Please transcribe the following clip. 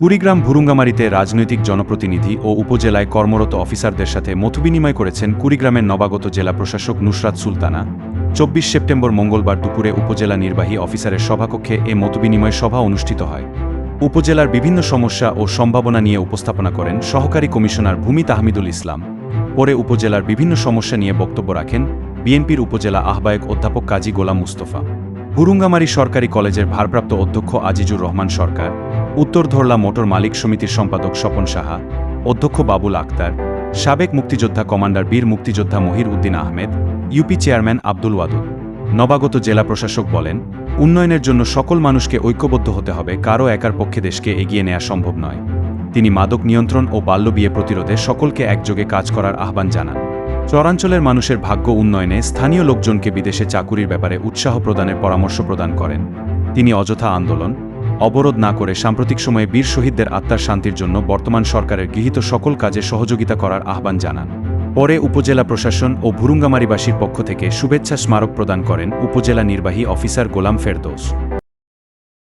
কুড়িগ্রাম ভুরুঙ্গামারিতে রাজনৈতিক জনপ্রতিনিধি ও উপজেলায় কর্মরত অফিসারদের সাথে মতবিনিময় করেছেন কুড়িগ্রামের নবাগত জেলা প্রশাসক নুসরাত সুলতানা। চব্বিশ সেপ্টেম্বর মঙ্গলবার দুপুরে উপজেলা নির্বাহী অফিসারের সভাকক্ষে এ মতবিনিময় সভা অনুষ্ঠিত হয়। উপজেলার বিভিন্ন সমস্যা ও সম্ভাবনা নিয়ে উপস্থাপনা করেন সহকারী কমিশনার ভূমি তাহমিদুল ইসলাম। পরে উপজেলার বিভিন্ন সমস্যা নিয়ে বক্তব্য রাখেন বিএনপির উপজেলা আহ্বায়ক অধ্যাপক কাজী গোলাম মুস্তফা। হুরুঙ্গামারী সরকারি কলেজের ভারপ্রাপ্ত অধ্যক্ষ আজিজুর রহমান সরকার। উত্তর ধরলা মোটর মালিক সমিতির সম্পাদক স্বপন সাহা, অধ্যক্ষ বাবুল আক্তার, সাবেক মুক্তিযোদ্ধা কমান্ডার বীর মুক্তিযোদ্ধা মহির উদ্দিন আহমেদ, ইউপি চেয়ারম্যান আব্দুল ওয়াদুদ। নবাগত জেলা প্রশাসক বলেন, উন্নয়নের জন্য সকল মানুষকে ঐক্যবদ্ধ হতে হবে, কারও একার পক্ষে দেশকে এগিয়ে নেওয়া সম্ভব নয়। তিনি মাদক নিয়ন্ত্রণ ও বাল্যবিয়ে প্রতিরোধে সকলকে একযোগে কাজ করার আহ্বান জানান। চরাঞ্চলের মানুষের ভাগ্য উন্নয়নে স্থানীয় লোকজনকে বিদেশে চাকুরির ব্যাপারে উৎসাহ প্রদানের পরামর্শ প্রদান করেন। তিনি অযথা আন্দোলন অবরোধ না করে সাম্প্রতিক সময়ে বীর শহীদদের আত্মার শান্তির জন্য বর্তমান সরকারের গৃহীত সকল কাজে সহযোগিতা করার আহ্বান জানান। পরে উপজেলা প্রশাসন ও ভুরুঙ্গামারিবাসীর পক্ষ থেকে শুভেচ্ছা স্মারক প্রদান করেন উপজেলা নির্বাহী অফিসার গোলাম ফেরদৌস।